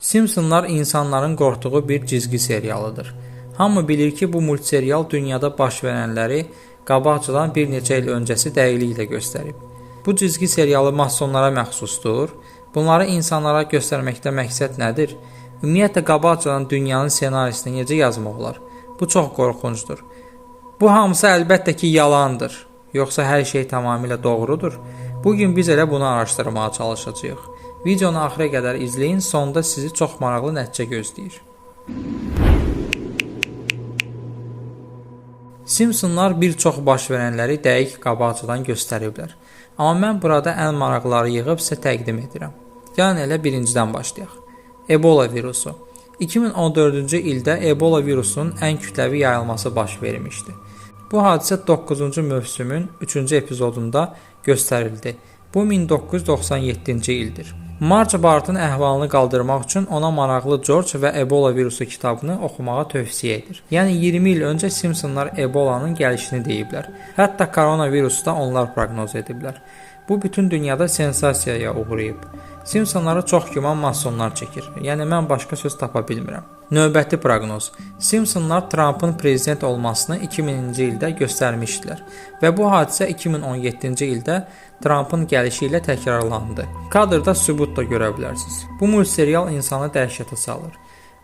Simpsonlar insanların qorxduğu bir cizgi serialıdır. Hamı bilir ki, bu multserial dünyada baş verənləri qabaqcadan bir neçə il öncəsi dəqiqliklə göstərib. Bu cizgi serialı masonlara məxsusdur. Bunları insanlara göstərməkdə məqsəd nədir? Ümumiyyətlə qabaqcadan dünyanın ssenarisini necə yazmaq olar? Bu çox qorxuncdur. Bu hamısı əlbəttə ki, yalandır. Yoxsa hər şey tamamilə doğrudur? Bu gün biz elə bunu araşdırmağa çalışacağıq. Videonu axıra qədər izləyin, sonda sizi çox maraqlı nəticə gözləyir. Simpsonlar bir çox baş verənləri dəqiq qabaqcadan göstəriblər. Amma mən burada ən maraqları yığıb sizə təqdim edirəm. Gəlin elə birincidən başlayaq. Ebola virusu. 2014-cü ildə Ebola virusunun ən kütləvi yayılması baş vermişdi. Bu hadisə 9-cu mövsümün 3-cü epizodunda göstərildi. Bu 1997-ci ildir. Marge Bartın əhvalını qaldırmaq üçün ona maraqlı George və Ebola virusu kitabını oxumağa tövsiyə edir. Yəni 20 il öncə Simpsonlar Ebolanın gəlişini deyiblər. Hətta koronavirusu da onlar proqnoz ediblər. Bu bütün dünyada sensasiyaya uğrayıb. Simpsonları çox güman masonlar çəkir. Yəni mən başqa söz tapa bilmirəm. Növbəti proqnoz. Simpsonlar Trumpın prezident olmasını 2000-ci ildə göstərmişdilər və bu hadisə 2017-ci ildə Trumpın gəlişi ilə təkrarlandı. Kadrda sübut da görə bilərsiniz. Bu multserial insanı dəhşətə salır.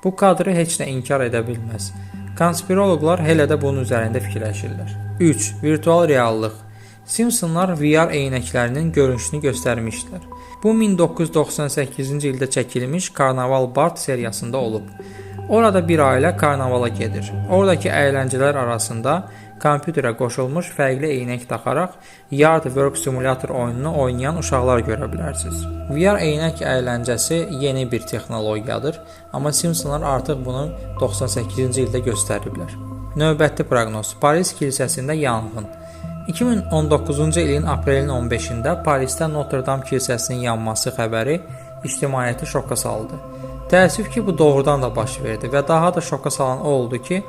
Bu kadrı heç nə inkar edə bilməz. Konspiroloqlar hələ də bunun üzərində fikirləşirlər. 3. Virtual reallıq. Simpsonlar VR eynəklərinin görünüşünü göstərmişdilər. Bu 1998-ci ildə çəkilmiş Karnaval Bart seriyasında olub. Orada bir ailə karnavala gedir. Oradakı əyləncələr arasında kompüterə qoşulmuş fərqli eynək taxaraq Yard Work Simulator oyununu oynayan uşaqlar görə bilərsiniz. VR eynək əyləncəsi yeni bir texnologiyadır, amma Simpsonlar artıq bunu 98-ci ildə göstəriblər. Növbəti proqnoz: Paris kilsəsində yanğın. 2019-cu ilin aprelin 15-də Parisdə Notre Dame kilsəsinin yanması xəbəri ictimaiyyəti şoka saldı. Təəssüf ki, bu doğrudan da baş verdi və daha da şoka salan o oldu ki,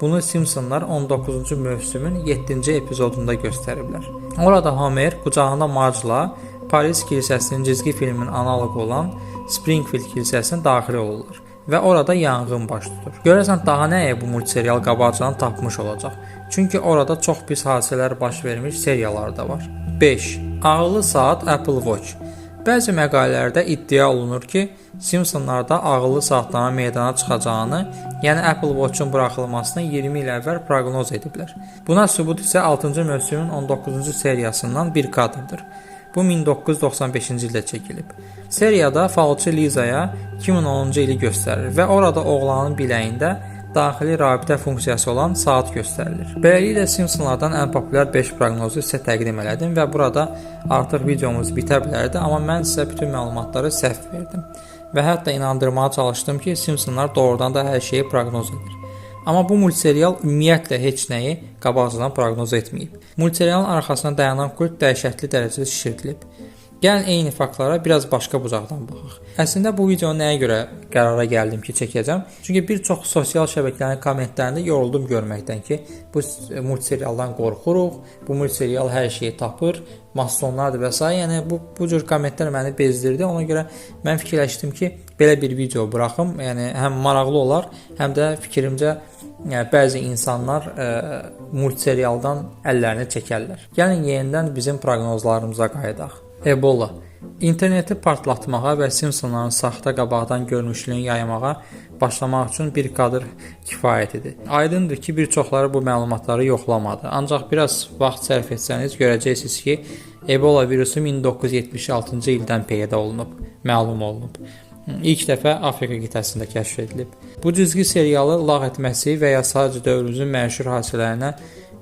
bunu Simpsonlar 19-cu mövsümün 7-ci epizodunda göstəriblər. Orada Homer qucağında Marge'la Paris kilsəsinin cizgi filminin analoqu olan Springfield kilsəsinə daxil olurlar və orada yanğın baş tutur. Görəsən daha nəyə bu multserial qabaqcadan tapmış olacaq? Çünki orada çox pis hadisələr baş vermiş seriyalar da var. 5. Ağıllı saat Apple Watch. Bəzi məqalələrdə iddia olunur ki, Simpsonlarda ağıllı saatların meydana çıxacağını, yəni Apple Watch-un buraxılmasını 20 il əvvəl proqnoz ediblər. Buna sübut isə 6-cı mövsümün 19-cu seriyasından bir kadrdır. Bu 1995-ci ildə çəkilib. Seriyada falçı Lizaya 2010-cu ili göstərir və orada oğlanın biləyində daxili rabitə funksiyası olan saat göstərilir. Beləliklə Simpsonlardan ən populyar 5 proqnozu sizə təqdim elədim və burada artıq videomuz bitə bilərdi, amma mən sizə bütün məlumatları səhv verdim və hətta inandırmağa çalışdım ki, Simpsonlar doğrudan da hər şeyi proqnoz edir. Amma bu multserial ümumiyyətlə heç nəyi qabaqcadan proqnoz etməyib. Multserialın arxasına dayanan kult dəhşətli dərəcədə şişirdilib. Gəlin eyni faktlara biraz başqa bucaqdan baxaq. Əslində bu videonu nəyə görə qərara gəldim ki, çəkəcəm? Çünki bir çox sosial şəbəkələrin kommentlərində yoruldum görməkdən ki, bu multserialdan qorxuruq, bu multserial hər şeyi tapır, masonlardır və s. Yəni bu bu cür kommentlər məni bezdirdi. Ona görə mən fikirləşdim ki, belə bir video buraxım. Yəni həm maraqlı olar, həm də fikrimcə yəni bəzi insanlar ə, multserialdan əllərini çəkərlər. Gəlin yenidən bizim proqnozlarımıza qayıdaq. Ebola İnterneti partlatmağa və Simpsonların saxta qabaqdan görünüşlüyünü yaymağa başlamaq üçün bir kadr kifayət Aydındır ki, bir çoxları bu məlumatları yoxlamadı. Ancaq biraz vaxt sərf etsəniz görəcəksiniz ki, Ebola virusu 1976-cı ildən peyda olunub, məlum olunub. İlk dəfə Afrika qitəsində kəşf edilib. Bu cizgi serialı lağ etməsi və ya sadəcə dövrümüzün məşhur hadisələrinə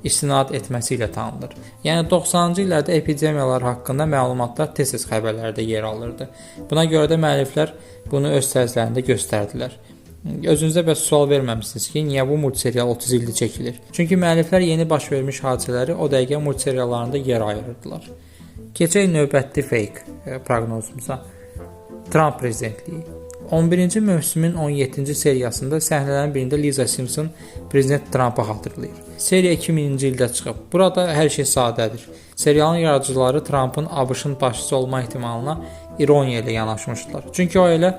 istinad etməsi ilə tanınır. Yəni 90-cı illərdə epidemiyalar haqqında məlumatlar tez-tez xəbərlərdə yer alırdı. Buna görə də müəlliflər bunu öz tərzlərində göstərdilər. Özünüzə bəs sual verməmisiniz ki, niyə bu multserial 30 ildir çəkilir? Çünki müəlliflər yeni baş vermiş hadisələri o dəqiqə multseriallarında yer ayırırdılar. Keçək növbəti fake e, proqnozumuza. Trump prezidentliyi. 11-ci mövsümün 17-ci seriyasında səhnələrin birində Liza Simpson prezident Trumpa xatırlayır. Seriya 2000-ci ildə çıxıb. Burada hər şey sadədir. Serialın yaradıcıları Trumpın ABŞ-ın başçısı olma ehtimalına ironiya ilə yanaşmışdılar. Çünki o elə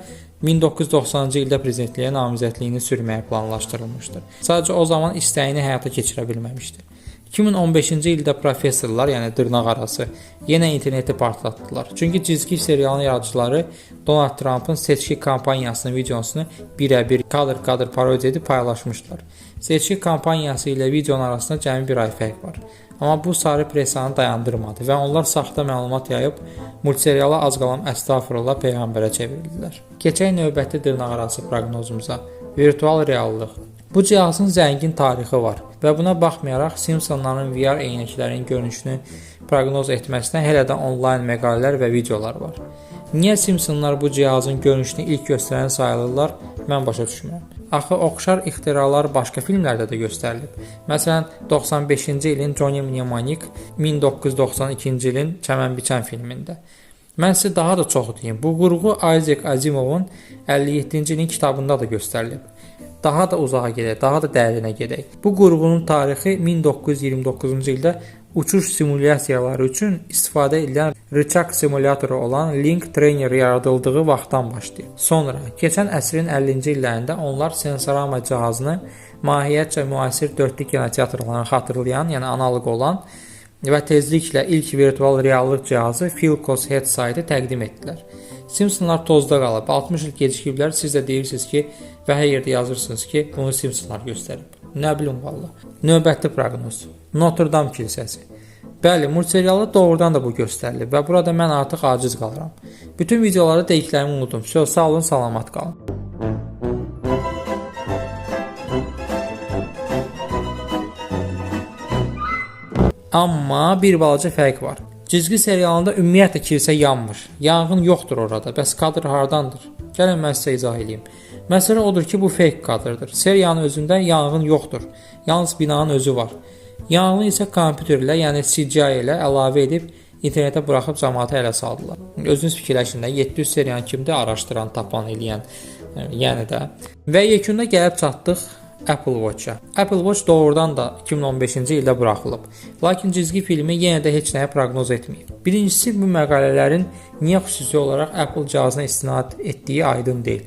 1990-cı ildə prezidentliyə namizədliyini sürməyə planlaşdırılmışdır. Sadəcə o zaman istəyini həyata keçirə bilməmişdir. 2015-ci ildə professorlar, yəni dırnaqarası, yenə interneti partlatdılar. Çünki cizgi serialının yaradıcıları Donald Trumpın seçki kampaniyasının videosunu birə-bir kadr-kadr parodiya edib paylaşmışdılar. Seçki kampaniyası ilə videonun arasında cəmi bir ay fərq var. Amma bu sarı pressanı dayandırmadı və onlar saxta məlumat yayıb multserialı az qalan əstağfurullah peyğəmbərə çevirdilər. Keçək növbəti dırnaqarası proqnozumuza. Virtual reallıq. Bu cihazın zəngin tarixi var və buna baxmayaraq Simpsonların VR eynəklərinin görünüşünü proqnoz etməsinə hələ də onlayn məqalələr və videolar var. Niyə Simpsonlar bu cihazın görünüşünü ilk göstərən sayılırlar? Mən başa düşmürəm. Axı oxşar ixtiralar başqa filmlərdə də göstərilib. Məsələn, 95-ci ilin Johnny Mnemonic, 1992-ci ilin Çəmən biçən filmində. Mən sizə daha da çox deyim. Bu qurğu Isaac Asimovun 57-ci ilin kitabında da göstərilib. Daha da uzağa gedək, daha da dərinə gedək. Bu qurğunun tarixi 1929-cu ildə uçuş simulyasiyaları üçün istifadə edilən rıçaq simulatoru olan Link Trainer yaradıldığı vaxtdan başlayır. Sonra, keçən əsrin 50-ci illərində onlar Sensorama cihazını mahiyyətcə müasir 4D kinoteatrlarını xatırlayan, yəni analoq olan və tezliklə ilk virtual reallıq cihazı Philcos Headsight-ı təqdim etdilər. Simpsonlar tozda qalıb, 60 il gecikiblər. Siz də deyirsiniz ki, və hər yerdə yazırsınız ki, bunu Simpsonlar göstərib. Nə bilim valla. Növbəti proqnoz. Notre Dame kilsəsi. Bəli, multserialda doğrudan da bu göstərilib və burada mən artıq aciz qalıram. Bütün videoları deyiklərimi unudum. Söz sağ olun, salamat qalın. Amma bir balaca fərq var. Cizgi serialında ümumiyyətlə kilsə yanmır. Yanğın yoxdur orada. Bəs kadr hardandır? Gəlin mən sizə izah edeyim. Məsələ odur ki, bu fake kadrdır. Seriyanın özündə yanğın yoxdur. Yalnız binanın özü var. Yanğını isə kompüterlə, yəni CGI ilə əlavə edib internetə buraxıb cəmaata ələ saldılar. Özünüz fikirləşin də 700 seriyanı kimdir araşdıran, tapan, eləyən. Yəni də və yekunda gəlib çatdıq Apple Watch-a. Apple Watch doğrudan da 2015-ci ildə buraxılıb. Lakin cizgi filmi yenə də heç nəyə proqnoz etməyib. Birincisi bu məqalələrin niyə xüsusi olaraq Apple cihazına istinad etdiyi aydın deyil.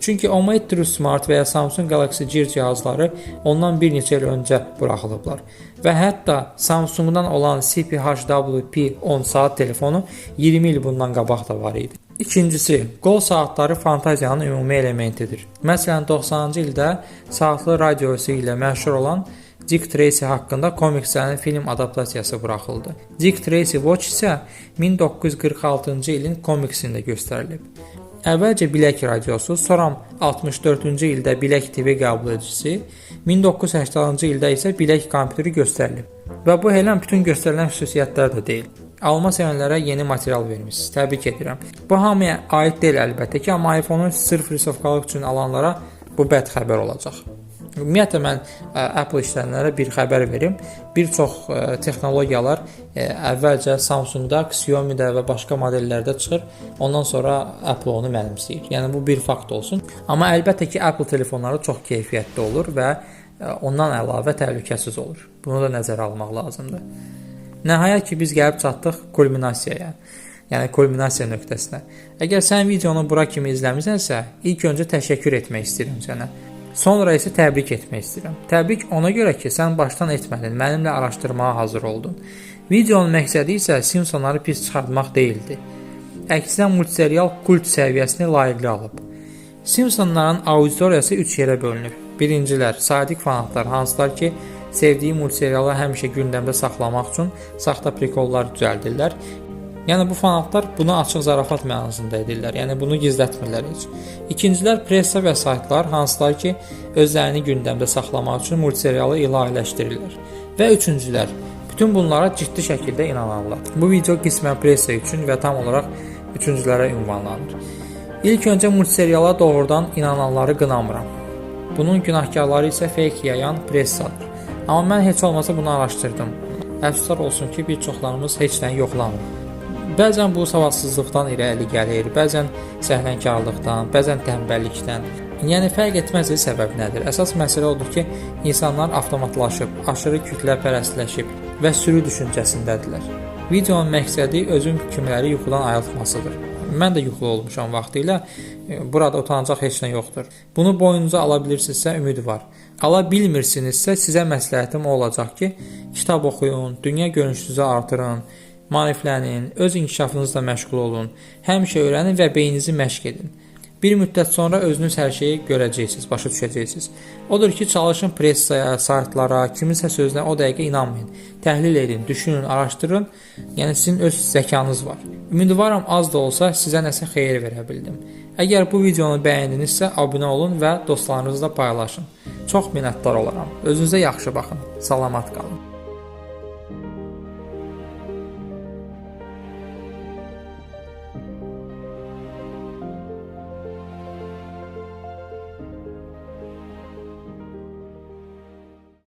Çünki Omate True Smart və ya Samsung Galaxy Gear cihazları ondan bir neçə il öncə buraxılıblar. Və hətta Samsungdan olan CPHWP 10 saat telefonu 20 il bundan qabaq da var idi. İkincisi, qol saatları fantaziyanın ümumi elementidir. Məsələn, 90-cı ildə saatlı radiosu ilə məşhur olan Dick Tracy haqqında komikslərin film adaptasiyası buraxıldı. Dick Tracy Watch isə 1946-cı ilin komiksində göstərilib. Əvvəlcə bilək radiosu, sonra 64-cü ildə bilək TV qəbul edicisi, 1980-cı ildə isə bilək kompüteri göstərilib. Və bu heləm bütün göstərilən xüsusiyyətlər də deyil. Alma sevənlərə yeni material vermisiniz. Təbrik edirəm. Bu hamıya aid deyil əlbəttə ki, amma iPhone-u sırf risovkalıq üçün alanlara bu bəd xəbər olacaq. Ümumiyyətlə mən Apple işləyənlərə bir xəbər verim. Bir çox texnologiyalar əvvəlcə Samsung-da, Xiaomi-də və başqa modellərdə çıxır. Ondan sonra Apple onu mənimsəyir. Yəni bu bir fakt olsun. Amma əlbəttə ki, Apple telefonları çox keyfiyyətli olur və ondan əlavə təhlükəsiz olur. Bunu da nəzərə almaq lazımdır. Nəhayət ki, biz gəlib çatdıq kulminasiyaya. Yəni kulminasiya nöqtəsinə. Əgər sən videonu bura kimi izləmisənsə, ilk öncə təşəkkür etmək istəyirəm sənə. Sonra isə təbrik etmək istəyirəm. Təbrik ona görə ki, sən başdan etmədin, mənimlə araşdırmağa hazır oldun. Videonun məqsədi isə Simpsonları pis çıxartmaq deyildi. Əksinə multserial kult səviyyəsini layiqli alıb. Simpsonların auditoriyası 3 yerə bölünür. Birincilər, sadiq fanatlar, hansılar ki, sevdiyi multserialı həmişə gündəmdə saxlamaq üçün saxta prekollar düzəldirlər. Yəni bu fanatlar bunu açıq zarafat mənasında edirlər. Yəni bunu gizlətmirlər heç. İkincilər pressa və saytlar hansılar ki, özlərini gündəmdə saxlamaq üçün multserialı ilahiləşdirirlər. Və üçüncülər bütün bunlara ciddi şəkildə inanarlar. Bu video qismən pressa üçün və tam olaraq üçüncülərə ünvanlanır. İlk öncə multseriala doğrudan inananları qınamıram. Bunun günahkarları isə fake yayan pressadır. Amma mən heç olmasa bunu araşdırdım. Əfsuslar olsun ki, bir çoxlarımız heç nəyi yoxlamır. Bəzən bu savadsızlıqdan irəli gəlir, bəzən səhlənkarlıqdan, bəzən tənbəllikdən. Yəni fərq etməz səbəb nədir? Əsas məsələ odur ki, insanlar avtomatlaşıb, aşırı kütləpərəstləşib və sürü düşüncəsindədirlər. Videonun məqsədi özün kimləri yuxudan ayıltmasıdır. Mən də yuxulu olmuşam vaxtilə. E, Burada utanacaq heç nə yoxdur. Bunu boynunuza ala bilirsinizsə ümid var. Ala bilmirsinizsə sizə məsləhətim olacaq ki, kitab oxuyun, dünya görüşünüzü artırın, maariflənin, öz inkişafınızla məşğul olun. Həmişə öyrənin və beyninizi məşq edin. Bir müddət sonra özünüz hər şeyi görəcəksiniz, başa düşəcəksiniz. Odur ki, çalışın pressaya, saytlara, kiminsə sözünə o dəqiqə inanmayın. Təhlil edin, düşünün, araşdırın. Yəni sizin öz zəkanız var. Ümidvaram az da olsa sizə nəsə xeyir verə bildim. Əgər bu videonu bəyəndinizsə, abunə olun və dostlarınızla paylaşın. Çox minnətdar olaram. Özünüzə yaxşı baxın. Salamat qalın.